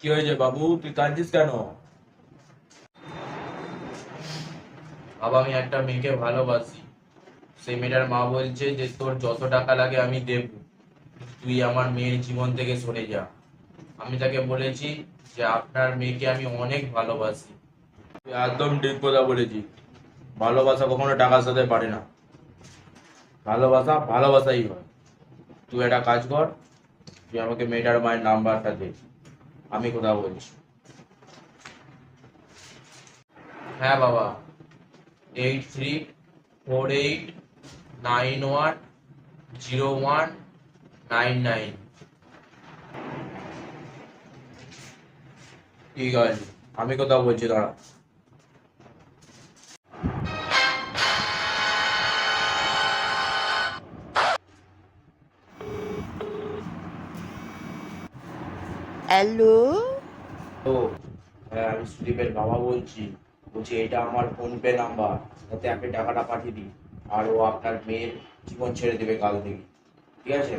কি হয়েছে বাবু? তুই কাঁদছিস কেন? বাবা আমি একটা মেয়েকে ভালোবাসি। সেই মেয়েটার মা বলছে যে তোর যত টাকা লাগে আমি দেব। তুই আমার মেয়ের জীবন থেকে সরে যা। আমি তাকে বলেছি যে আপনার মেয়েকে আমি অনেক ভালোবাসি। তুই একদম ঠিক কথা বলেছি ভালোবাসা কখনো টাকার সাথে পারে না। ভালোবাসা ভালোবাসাই হয়। তুই একটা কাজ কর তুই আমাকে মেয়েটার মায়ের নাম্বারটা দে। আমি কথা বলছি। হ্যাঁ বাবা eight three four eight nine one zero one nine nine ঠিক আছে, আমি কথা বলছি, দাঁড়া। হ্যালো তো হ্যাঁ আমি সুদীপের বাবা বলছি। বলছি এটা আমার ফোনপে নাম্বার। যাতে আপনি টাকাটা পাঠিয়ে দিন আর ও আপনার মেয়ের জীবন ছেড়ে দেবে কাল থেকে। ঠিক আছে?